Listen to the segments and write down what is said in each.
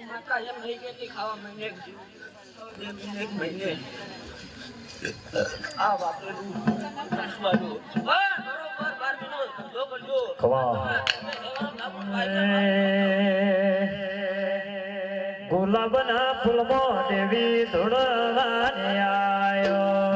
પણ તારી જય ખાવા મહિને બે મહિને એક મહિને આ વાપરેલું બરોબર, બાર મહિનો ધંધો કરજો. ખવા ગુલાબના ફૂલમાં દેવી ધૂળવાને આયો.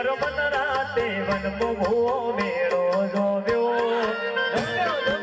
હરમન રાતે વન મોહો મેળો જોવ્યો.